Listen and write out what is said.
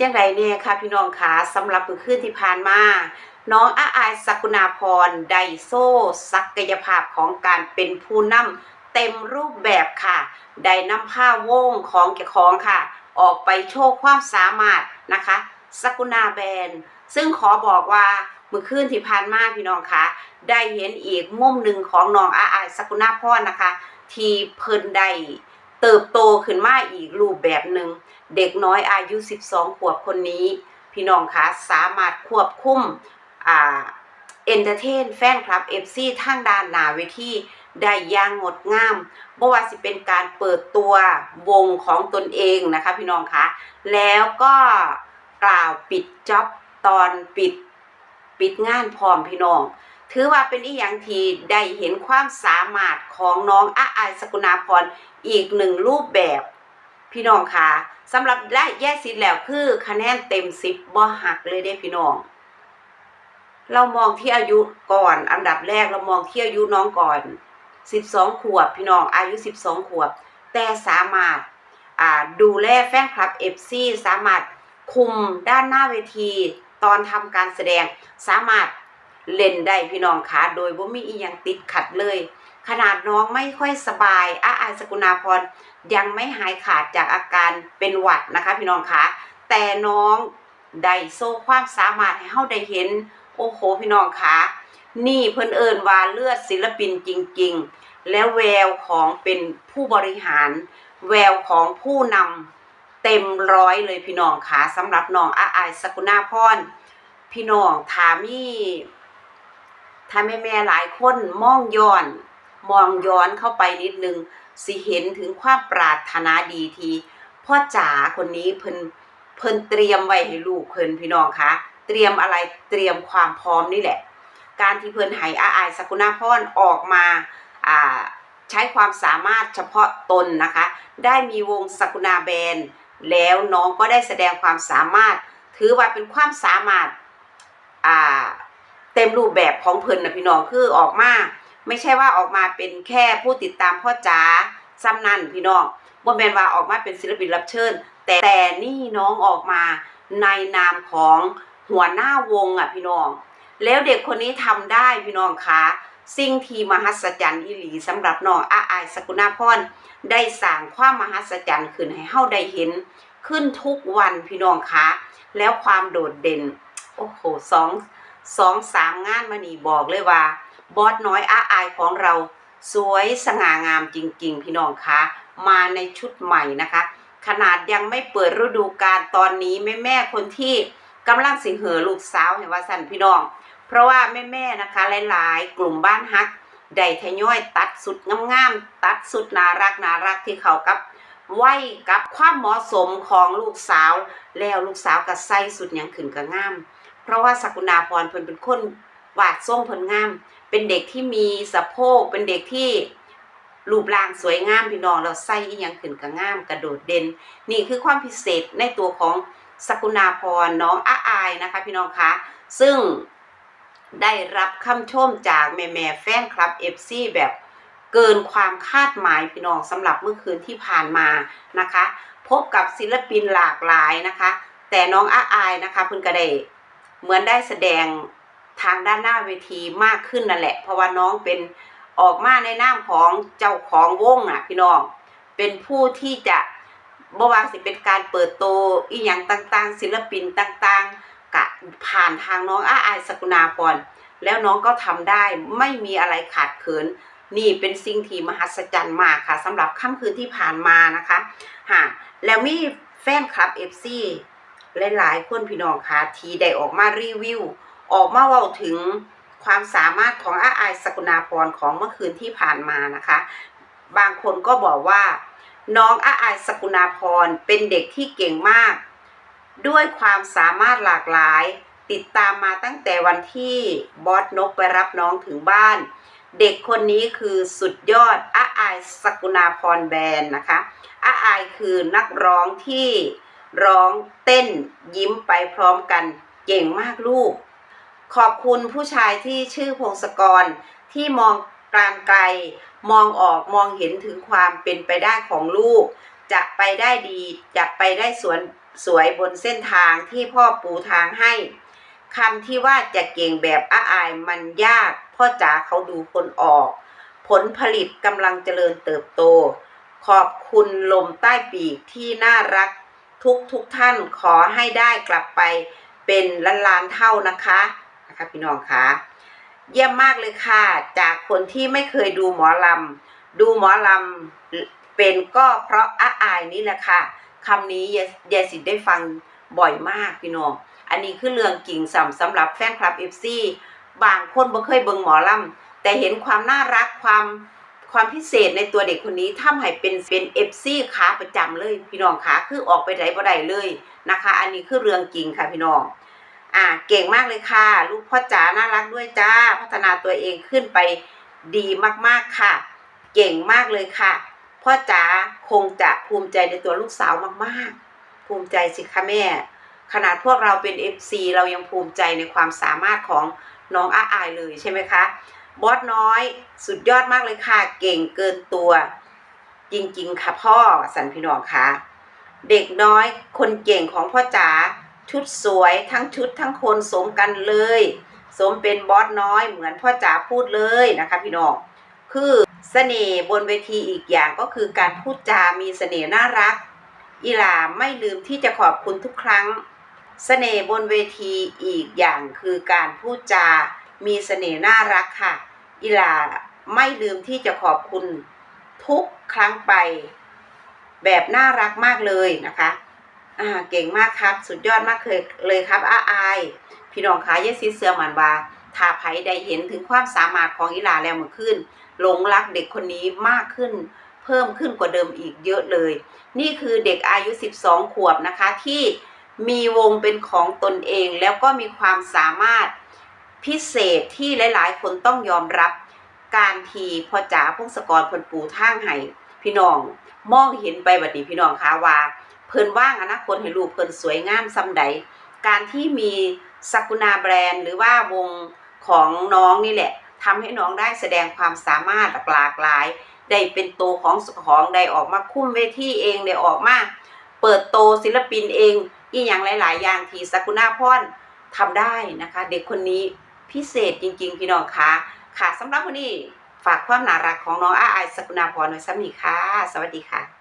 จังไดเนี่ยค่ะพี่น้องคะสำหรับมือคืนที่ผ่านมา น้องอาอายสกุณาพรไดโซศักยภาพของการเป็นผู้นำเต็มรูปแบบค่ะได้นำผ้าวงของแกของค่ะ ออกไปโชว์ความสามารถนะคะสกุณาแบรนด์ซึ่งขอบอกว่ามือคืนที่ผ่านมาพี่น้องคะได้เห็นอีกมุมหนึ่งของน้องอาอายสกุณาพรนะคะ ที่เพิ่นได้ เติบโตขึ้นมาอีกรูปแบบหนึ่งเด็กน้อยอายุ 12 ขวบคนนี้ พี่น้องคะสามารถควบคุมอ่าเอนเตอร์เทนแฟนคลับ FC ทางด้านหนาเวทีได้อย่างงดงามบ่ว่าสิเป็นการเปิดตัววงของตนเองนะคะพี่น้องคะแล้วก็กล่าวปิดจ็อบตอนปิดปิดงานพร้อมพี่น้อง ถือว่าเป็นอีหยังที่ได้เห็นความสามารถของน้องอาอายสกุณาพรอีกหนึ่งรูปแบบ พี่น้องคะสำหรับได้แยกสิทธิ์แล้วคือคะแนนเต็มสิบบ่หักเลยเด้พี่น้อง เรามองที่อายุก่อน อันดับแรกเรามองที่อายุน้องก่อนสิบสองขวบพี่น้องอายุสิบสองขวบ แต่สามารถดูแลแฟนคลับเอฟซีสามารถคุมด้านหน้าเวที ตอนทำการแสดงสามารถ เล่นได้พี่น้องคะโดยบ่ามีอีหยังติดขัดเลย ขนาดน้องไม่ค่อยสบายอาอายสกุณาพรยังไม่หายขาดจากอาการเป็นหวัดนะคะ พี่น้องคะแต่น้องได้โซ่ความสามารถให้เฮาได้เห็น โอ้โหพี่น้องคะนี่เพิ่นเอิญว่าเลือดศิลปินจริง ๆ แล้วแววของเป็นผู้บริหาร แววของผู้นำเต็มร้อยเลยพี่น้องคะสำหรับน้องอาอายสกุณาพรพี่น้องถามี่ ถ้าแม่แม่ๆหลายคนมองย้อน มองย้อนเข้าไปนิดนึง สิเห็นถึงความปรารถนาดีทีพ่อจ๋าคนนี้เพิ่นเพิ่นเตรียมไว้ให้ลูกเพิ่นพี่น้องคะเตรียมอะไรเตรียมความพร้อมนี่แหละ การที่เพิ่นให้อาอายสกุณาพรออกมาอ่าใช้ความสามารถเฉพาะตนนะคะ ได้มีวงสกุณาแบนด์แล้วน้องก็ได้แสดงความสามารถ ถือว่าเป็นความสามารถอ่า เต็มรูปแบบของเพิ่นนะพี่น้องคือออกมา ไม่ใช่ว่าออกมาเป็นแค่ผู้ติดตามพ่อจ๋าซ้ำนั่นพี่น้องบ่แมนว่าออกมาเป็นศิลปินรับเชิญ แต่แต่นี่น้องออกมาในนามของหัวหน้าวงอะพี่น้อง แล้วเด็กคนนี้ทำได้พี่น้องคะสิ่งที่มหัศจรรย์อีหลีสำหรับน้องอาอายสกุณาพรได้สร้างความมหัศจรรย์ขึ้นให้เฮาได้เห็น ขึ้นทุกวันพี่น้องคะแล้วความโดดเด่น โอ้โหสอง สองสามงานมานี่บอกเลยว่า บอสน้อยอาอายของเราสวยสง่างามจริง ๆ พี่น้องคะมาในชุดใหม่นะคะ ขนาดยังไม่เปิดฤดูกาลตอนนี้แม่แม่คนที่กำลังสิงเหอลูกสาวเห็นว่าสั่นพี่น้อง เพราะว่าแม่แม่นะคะหลายๆ กลุ่มบ้านฮักได้ทยอยตัดสุดงามๆตัดสุดน่ารักน่ารักที่เขากับไว้กับความเหมาะสมของลูกสาว แล้วลูกสาวก็ใส่สุดยังขึ้นก็งาม เพราะว่าสกุณาพรเพิ่นเป็นคนวาดทรงเพิ่นงาม เป็นเด็กที่มีสะโพก เป็นเด็กที่รูปร่างสวยงามพี่น้องเราใส่อีหยังขึ้นก็งามกระโดดเด่น นี่คือความพิเศษในตัวของสกุณาพรน้องอาอายนะคะ พี่น้องคะซึ่งได้รับคำชมจากแม่แม่แฟนคลับ FC แบบเกินความคาดหมายพี่น้องสำหรับเมื่อคืนที่ผ่านมานะคะ พบกับศิลปินหลากหลายนะคะ แต่น้องอาอายนะคะเพิ่นก็ได้ เหมือนได้แสดงทางด้านหน้าเวทีมากขึ้นนั่นแหละ เพราะว่าน้องเป็นออกมาในนามของเจ้าของวงอะ พี่น้อง เป็นผู้ที่จะบ่ว่าสิเป็นการเปิดโตวอีหยังต่างๆ ศิลปินต่างๆกะผ่านทางน้องอาอายสกุณาพรแล้วน้องก็ทำได้ไม่มีอะไรขาดเขิน นี่เป็นสิ่งที่มหัศจรรย์มากค่ะสำหรับค่ำคืนที่ผ่านมานะคะฮะแล้วมีแฟนคลับ FC หลายๆคนพี่น้องคะที่ได้ออกมารีวิว ออกมาเว้าถึงความสามารถของอาอายสกุณาพรของเมื่อคืนที่ผ่านมานะคะ บางคนก็บอกว่า น้องอาอายสกุณาพรเป็นเด็กที่เก่งมาก ด้วยความสามารถหลากหลาย ติดตามมาตั้งแต่วันที่บอสนกไปรับน้องถึงบ้าน เด็กคนนี้คือสุดยอดอาอายสกุณาพรแบรนด์นะคะอาอายคือนักร้องที่ ร้องเต้นยิ้มไปพร้อมกัน เก่งมากลูก ขอบคุณผู้ชายที่ชื่อพงศกรที่มองการไกล มองออกมองเห็นถึงความเป็นไปได้ของลูก จะไปได้ดีจะไปได้สวนสวยบนเส้นทางที่พ่อปูทางให้คำที่ว่าจะเก่งแบบอ้าอายมันยาก พ่อจ๋าเขาดูคนออก ผลผลิตกำลังเจริญเติบโต ขอบคุณลมใต้ปีกที่น่ารัก ทุกทุกท่านขอให้ได้กลับไปเป็นล้านล้านเท่านะคะนะคะพี่น้องคะเยี่ยมมากเลยค่ะ จากคนที่ไม่เคยดูหมอลำ ดูหมอลำเป็นก็เพราะอ้าอายนี่แหละค่ะคำนี้ยายยายสิได้ฟังบ่อยมากพี่น้องอันนี้คือเรื่องกิ่งสำสำหรับแฟนคลับ FC บางคนบ่เคยเบิ่งหมอลำแต่เห็นความน่ารักความ ความพิเศษในตัวเด็กคนนี้ทำให้เป็นเป็น FC ขาประจำเลยพี่น้องขาคือออกไปไหนบ่ได้เลยนะคะ อันนี้คือเรื่องจริงค่ะพี่น้องอ่าเก่งมากเลยค่ะ ลูกพ่อจ๋าน่ารักด้วยจ้า พัฒนาตัวเองขึ้นไปดีมากๆค่ะ เก่งมากเลยค่ะ พ่อจ๋าคงจะภูมิใจในตัวลูกสาวมากๆ ภูมิใจสิคะแม่ ขนาดพวกเราเป็น FC เรายังภูมิใจในความสามารถของน้องอาอายเลยใช่ไหมคะ บอสน้อย สุดยอดมากเลยค่ะ เก่งเกินตัว จริง ๆ ค่ะพ่อสันพี่น้องค่ะ เด็กน้อย คนเก่งของพ่อจ๋าชุดสวยทั้งชุดทั้งคนสมกันเลย สมเป็นบอสน้อยเหมือนพ่อจ๋าพูดเลยนะคะ พี่น้องคือเสน่ห์บนเวทีอีกอย่างก็คือการพูดจามีเสน่ห์น่ารักอีหลาไม่ลืมที่จะขอบคุณทุกครั้ง เสน่ห์บนเวทีอีกอย่างคือการพูดจา มีเสน่ห์น่ารักค่ะ อีลาไม่ลืมที่จะขอบคุณทุกครั้งไป แบบน่ารักมากเลยนะคะอ่าเก่งมากครับ สุดยอดมากเลยเลยครับอาอาย พี่น้องคะเยซิเสือหมันวาถ้าไผได้เห็นถึงความสามารถของอีลาแล้วเมื่อคืนหลงรักเด็กคนนี้มากขึ้น เพิ่มขึ้นกว่าเดิมอีกเยอะเลย นี่คือเด็กอายุ 12 ขวบนะคะที่มีวงเป็นของตนเองแล้วก็มีความสามารถ พิเศษที่หลายๆ คนต้องยอมรับการทีพอจ๋าพงศกรพิ่นปูทางให้พี่น้องมองเห็นไปบัดนี้พี่น้องคะว่า เพิ่นว่างอนาคตให้ลูกเพิ่นสวยงามซ้ำใด การที่มีสกุณาแบรนด์ หรือว่าวงของน้องนี่แหละทำให้น้องได้แสดงความสามารถหลากหลาย ได้เป็นตัวของสุของได้ออกมาคุ้มเวทีเองได้ออกมาเปิดโตศิลปินเองอีอย่างหลาย ๆ อย่างที่สกุณาพรทำได้นะคะ เด็กคนนี้ พิเศษจริง ๆ พี่น้องคะค่ะสำหรับวันนี้ฝากความน่ารักของน้องอาไอสกุณาพรไว้สำนีค่ะ สวัสดีค่ะ